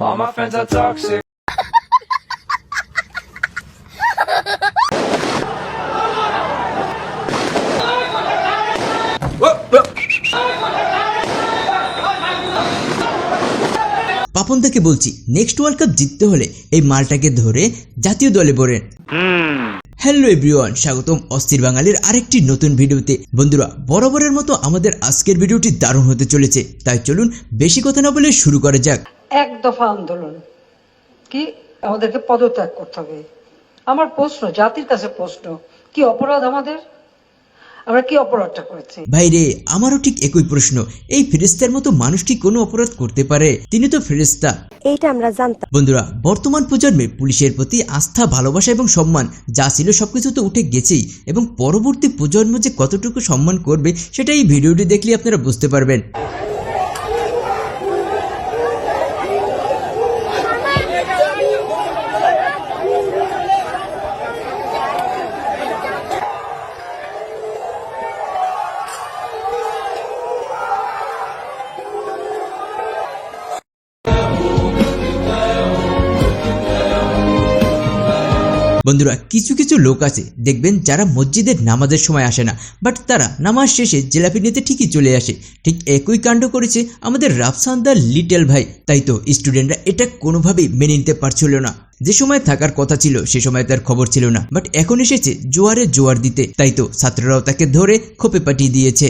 All my friends are toxic. পাপনদাকে বলছি next world cup জিততে হলে এই মালটাকে ধরে জাতীয় দলে পড়েন। হ্যালো এভরিওয়ান, স্বাগতম অস্থির বাঙালির আরেকটি নতুন ভিডিওতে। বন্ধুরা, বরাবরের মতো আমাদের আজকের ভিডিওটি দারুণ হতে চলেছে। তাই চলুন বেশি কথা না বলে শুরু করা যাক। এক দফা আন্দোলন। কি? আমাদেরকে পদত্যাগ করতে হবে। আমার প্রশ্ন, জাতির কাছে প্রশ্ন, কি অপরাধ আমাদের? আমরা কি অপরাধটা করেছি? ভাই রে আমারও ঠিক একই প্রশ্ন। এই ফেরেস্তার মতো মানুষটি কোনো অপরাধ করতে পারে? তিনি তো ফেরেস্তা এইটা আমরা জানতাম। বন্ধুরা বর্তমান প্রজন্মে পুলিশের প্রতি আস্থা ভালোবাসা এবং সম্মান যা ছিল সবকিছু তো উঠে গেছেই। এবং পরবর্তী প্রজন্ম যে কতটুকু সম্মান করবে সেটা এই ভিডিওটি দেখলে আপনারা বুঝতে পারবেন। বন্ধুরা, কিছু কিছু লোক আছে, দেখবেন যারা মসজিদের নামাজের সময় আসে না বাট তারা নামাজ শেষে জেলাপি নিতে ঠিকই চলে আসে। ঠিক একই কাণ্ড করেছে আমাদের রাফসান দা লিটল ভাই, তাই তো স্টুডেন্টরা এটা কোনোভাবেই মেনে নিতে পারছিল না। যে সময় থাকার কথা ছিল, সে সময় তার খবর ছিল না বাট এখন এসেছে জোয়ারে জোয়ার দিতে, তাই তো ছাত্ররাও তাকে ধরে খোপে পাঠিয়ে দিয়েছে।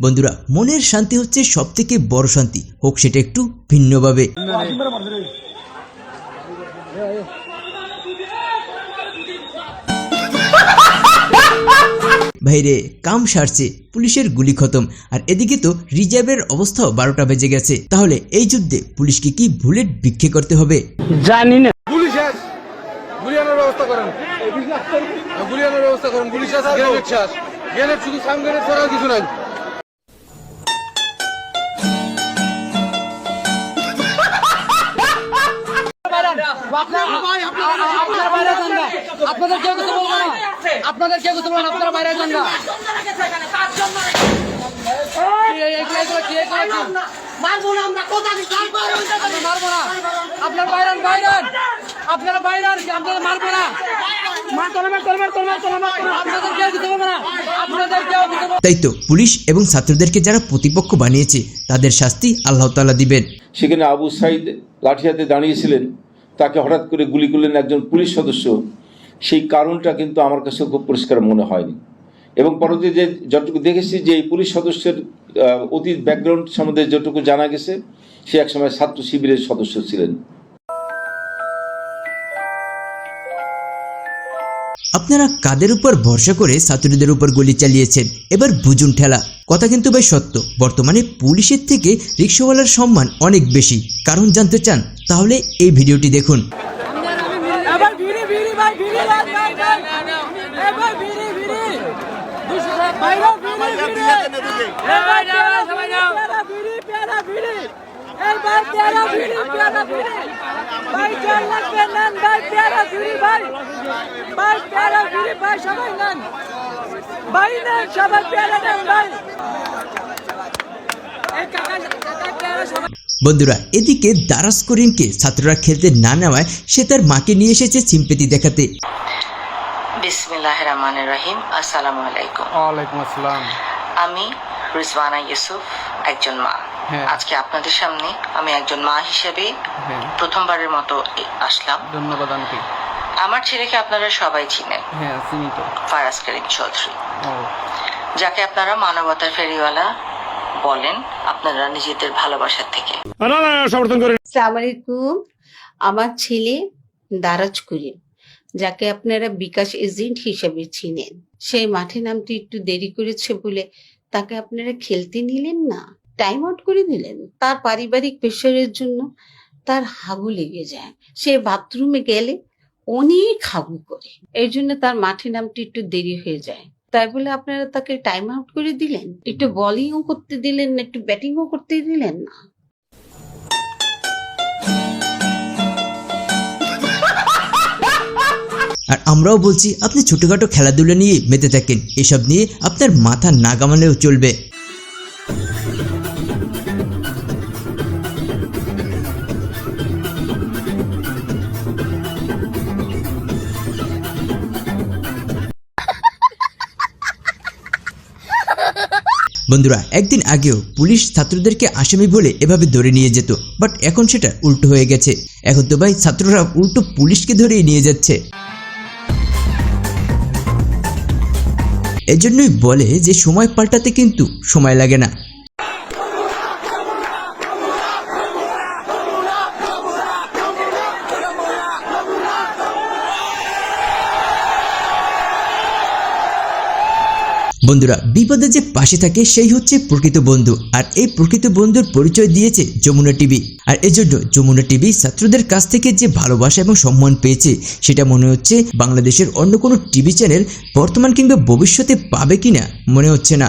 বন্ধুরা মনের শান্তি হচ্ছে সব থেকে বড় শান্তি। হোক সেটা একটু ভিন্নভাবে। ভাইরে কাম সারছে পুলিশের গুলি খতম। আর এদিকে তো রিজার্ভের অবস্থাও বারোটা বেজে গেছে। তাহলে এই যুদ্ধে পুলিশকে কি বুলেট ভিক্ষে করতে হবে? গুলি আনার ব্যবস্থা করেন। ব্যবস্থা করেন। গ্রেনেড শুধু সাম গ্রেনেড আপনাদের কেউ কিছু বলব না। আপনাদের কেউ কিছু বলব না আপনারা বাইরে যান না। মারবো আপনার বাইরান বাইরান আপনারা মারবো। তাই তো পুলিশ এবং ছাত্রদেরকে যারা প্রতিপক্ষ বানিয়েছে তাদের শাস্তি আল্লাহ তাআলা দিবেন। সেখানে আবু সাইদ লাঠি হাতে দাঁড়িয়েছিলেন। তাকে হঠাৎ করে গুলি করলেন একজন পুলিশ সদস্য। সেই কারণটা কিন্তু আমার কাছে খুব পরিষ্কার মনে হয়নি। এবং পরবর্তী যে যতটুকু দেখেছি যে এই পুলিশ সদস্যের অতীত ব্যাকগ্রাউন্ড সম্বন্ধে যতটুকু জানা গেছে, সে একসময় ছাত্র শিবিরের সদস্য ছিলেন। আপনারা কাদের উপর ভরসা করে ছাত্রীদের উপর গুলি চালিয়েছেন? এবার বুঝুন ঠেলা, কথা কিন্তু ভাই সত্য। বর্তমানে পুলিশের থেকে রিক্সাওয়ালার সম্মান অনেক বেশি। কারণ জানতে চান তাহলে এই ভিডিওটি দেখুন। এবার ভিড়ি ভিড়ি ভাই ভিড়ি ভাই ভাই ভাই। এবার ভিড়ি ভিড়ি। দুশো টাকা বাইরে ভিড়ি। ভিড়ি এবার যাও সবাই পেয়ারা ভিড়ি ভাই পেয়ারা ভিড়ি পেয়ারা ভিড়ি। ভাই চার লাগবে নেন ভাই বন্ধুরা এদিকে দারাস করিমকে ছাত্ররা খেলতে না নেওয়ায় সে তার মাকে নিয়ে এসেছে সিম্পেতি দেখাতে। বিসমিল্লাহ রহমানের রহিম আসসালামু আলাইকুম। ওয়ালাইকুম আসসালাম। আমি রিজওয়ানা ইউসুফ একজন মা। হ্যাঁ। আজকে আপনাদের সামনে আমি একজন মা হিসেবে হ্যাঁ। প্রথমবারের মতো আসলাম। ধন্যবাদ আন্টি। আমার ছেলেকে আপনারা সবাই চিনেন। হ্যাঁ সীমিত ফারাজ করিম চৌধুরী। যাকে আপনারা মানবতার ফেরিওয়ালা বলেন আপনারা নিজেদের ভালোবাসার থেকে। আসসালামু আলাইকুম। আমার ছেলে দারাজ করিম যাকে আপনারা বিকাশ এজেন্ট হিসেবে চিনেন। সেই মাঠে নামতে একটু দেরি করেছে বলে তাকে আপনারা খেলতে নিলেন না? টাইম আউট করে দিলেন। তার পারিবারিক প্রেশারের জন্য তার হাগু লেগে যায়। সে বাথরুমে গেলে অনেক হাগু করে। এই জন্য তার মাঠে নামতে একটু দেরি হয়ে যায়। তাই বলে আপনারা তাকে টাইম আউট করে দিলেন? একটু বলিংও করতে দিলেন না? একটু ব্যাটিংও করতে দিলেন না? আর আমরাও বলছি, আপনি ছোটখাটো খেলাধুলা নিয়ে মেতে থাকেন। এসব নিয়ে আপনার মাথা না কামালেও চলবে। বন্ধুরা, একদিন আগেও পুলিশ ছাত্রদেরকে আসামি বলে এভাবে ধরে নিয়ে যেত, বাট এখন সেটা উল্টো হয়ে গেছে। এখন তো ভাই, ছাত্ররা উল্টো পুলিশকে ধরেই নিয়ে যাচ্ছে। এজন্যই বলে যে সময় পাল্টাতে কিন্তু সময় লাগে না। বন্ধুরা, বিপদে যে পাশে থাকে সেই হচ্ছে প্রকৃত বন্ধু। আর এই প্রকৃত বন্ধুর পরিচয় দিয়েছে যমুনা টিভি। আর এজন্য যমুনা টিভি ছাত্রদের কাছ থেকে যে ভালোবাসা এবং সম্মান পেয়েছে, সেটা মনে হচ্ছে বাংলাদেশের অন্য কোনো টিভি চ্যানেল বর্তমান কিংবা ভবিষ্যতে পাবে কিনা, মনে হচ্ছে না।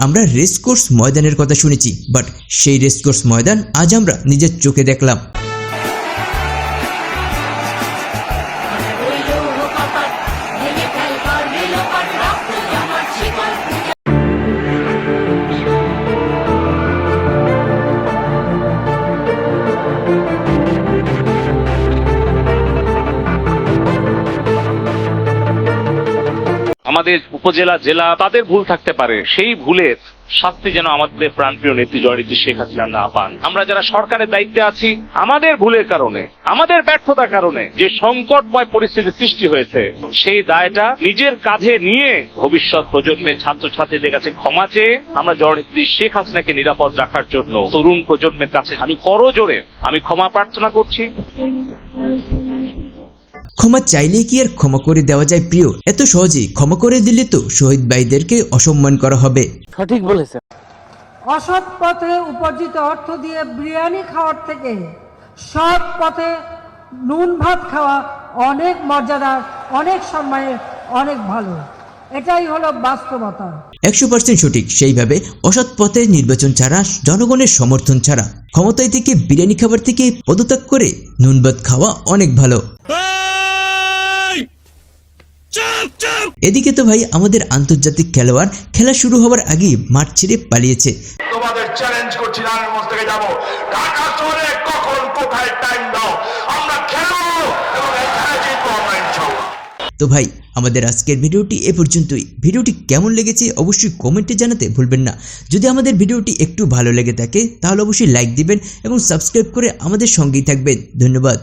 আমরা রেস কোর্স ময়দানের কথা শুনেছি বাট সেই রেস কোর্স ময়দান আজ আমরা নিজের চোখে দেখলাম। আমাদের উপজেলা, জেলা তাদের ভুল থাকতে পারে। সেই ভুলের শাস্তি যেন আমাদের প্রাণপ্রিয় নেত্রী জয়নীতি শেখ হাসিনা না পান। আমরা যারা সরকারের দায়িত্বে আছি, আমাদের ভুলের কারণে, আমাদের ব্যর্থতার কারণে যে সংকটময় পরিস্থিতি সৃষ্টি হয়েছে, সেই দায়টা নিজের কাঁধে নিয়ে ভবিষ্যৎ প্রজন্মের ছাত্রছাত্রীদের কাছে ক্ষমা চেয়ে আমরা জয়নেত্রী শেখ হাসিনাকে নিরাপদ রাখার জন্য তরুণ প্রজন্মের কাছে আমি করজোরে আমি ক্ষমা প্রার্থনা করছি। ক্ষমা চাইলে কি আর ক্ষমা করে দেওয়া যায় প্রিয়? এত সহজেই ক্ষমা করে দিলে তো শহীদ ভাইদেরকে অসম্মান করা হবে। সঠিক বলেছেন। অসৎ পথে উপার্জিত অর্থ দিয়ে বিরিয়ানি খাওয়ার থেকে সৎ পথে নুন ভাত খাওয়া অনেক মর্যাদার অনেক সম্মানের অনেক ভালো। এটাই হলো বাস্তবতা। একশো পার্সেন্ট সঠিক। সেইভাবে অসৎ পথে নির্বাচন ছাড়া জনগণের সমর্থন ছাড়া ক্ষমতায় থেকে বিরিয়ানি খাবার থেকে পদত্যাগ করে নুনবাদ খাওয়া অনেক ভালো। এদিকে তো ভাই আমাদের আন্তর্জাতিক খেলোয়াড় খেলা শুরু হওয়ার আগেই মাঠ ছেড়ে পালিয়েছে। তোমাদের চ্যালেঞ্জ করছি নারায়ণগঞ্জ থেকে যাব। ঢাকা শহরে কখন কোথায় টাইম দাও? আমরা খেলব এবং এই খেলা জিতবো তো ভাই আমাদের আজকের ভিডিওটি এ পর্যন্তই। ভিডিওটি কেমন লেগেছে অবশ্যই কমেন্টে জানাতে ভুলবেন না। যদি আমাদের ভিডিওটি একটু ভালো লেগে থাকে তাহলে অবশ্যই লাইক দিবেন এবং সাবস্ক্রাইব করে আমাদের সঙ্গেই থাকবেন। ধন্যবাদ।